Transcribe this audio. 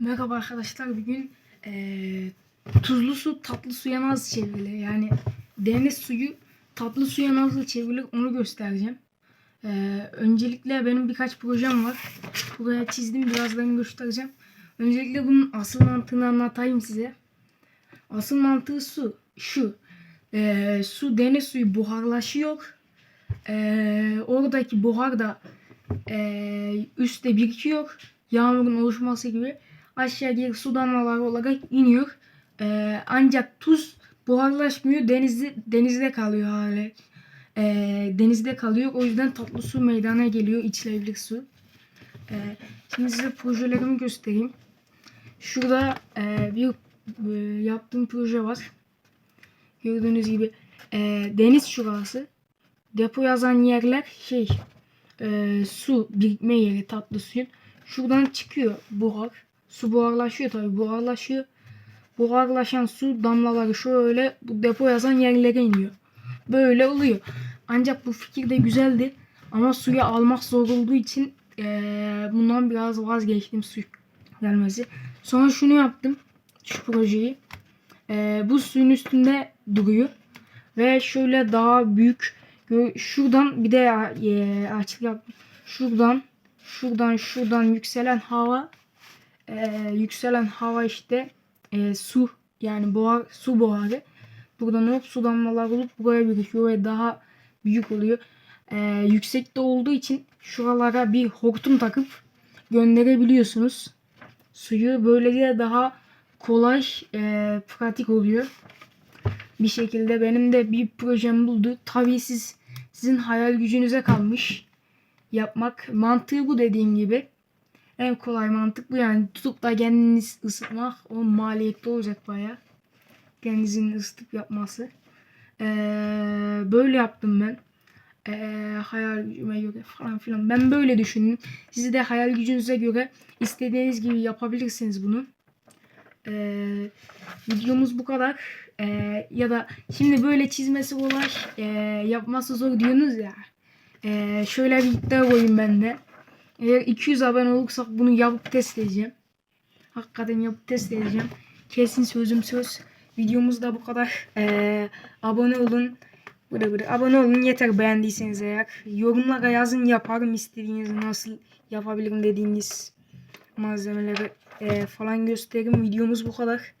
Merhaba arkadaşlar bugün eee, tuzlu su tatlı suya nasıl çevrilir yani deniz suyu tatlı suya nasıl çevrilir onu göstereceğim. Eee, öncelikle benim birkaç projem var. Buraya çizdim birazdan göstereceğim. Öncelikle bunun asıl mantığını anlatayım size. Asıl mantığı su şu. Eee, su deniz suyu buharlaşıyor. Eee, oradaki buhar da eee, üstte birikiyor. Yağmurun oluşması gibi aşağı geri su damlaları olarak iniyor. Eee, ancak tuz buharlaşmıyor. Denizde, denizde kalıyor hali. Eee, denizde kalıyor. O yüzden tatlı su meydana geliyor. içilebilir su. Eee, şimdi size projelerimi göstereyim. Şurada eee, bir eee, yaptığım proje var. Gördüğünüz gibi eee, deniz şurası. Depo yazan yerler şey eee, su birikme yeri tatlı suyun. Şuradan çıkıyor buhar. Su buharlaşıyor tabii buharlaşıyor. Buharlaşan su damlaları şöyle bu depo yazan yerlere iniyor. Böyle oluyor. Ancak bu fikir de güzeldi. Ama suyu almak zor olduğu için eee, bundan biraz vazgeçtim su gelmesi. Sonra şunu yaptım. Şu projeyi. Eee, bu suyun üstünde duruyor. Ve şöyle daha büyük şuradan bir de e, açık yaptım. Şuradan şuradan şuradan yükselen hava e, yükselen hava işte e, su yani buhar su buharı buradan hop su damlalar olup buraya birikiyor ve daha büyük oluyor. E, yüksekte olduğu için şuralara bir hortum takıp gönderebiliyorsunuz. Suyu böylece daha kolay e, pratik oluyor. Bir şekilde benim de bir projem buldu. Tabii siz sizin hayal gücünüze kalmış yapmak. Mantığı bu dediğim gibi. En kolay mantık bu yani tutup da kendiniz ısıtmak o maliyetli olacak baya. Kendinizin ısıtıp yapması. Ee, böyle yaptım ben. Ee, hayal gücüme göre falan filan. Ben böyle düşündüm. Siz de hayal gücünüze göre istediğiniz gibi yapabilirsiniz bunu. Ee, videomuz bu kadar. Ee, ya da şimdi böyle çizmesi kolay, ee, yapması zor diyorsunuz ya. Ee, şöyle bir iddia koyayım ben de. Eğer 200 abone olursak bunu yapıp test edeceğim. Hakikaten yapıp test edeceğim. Kesin sözüm söz. Videomuz da bu kadar. Ee, abone olun. Bıra bıra. Abone olun yeter beğendiyseniz eğer. Yorumlara yazın yaparım istediğiniz nasıl yapabilirim dediğiniz malzemeleri ee, falan gösteririm. Videomuz bu kadar.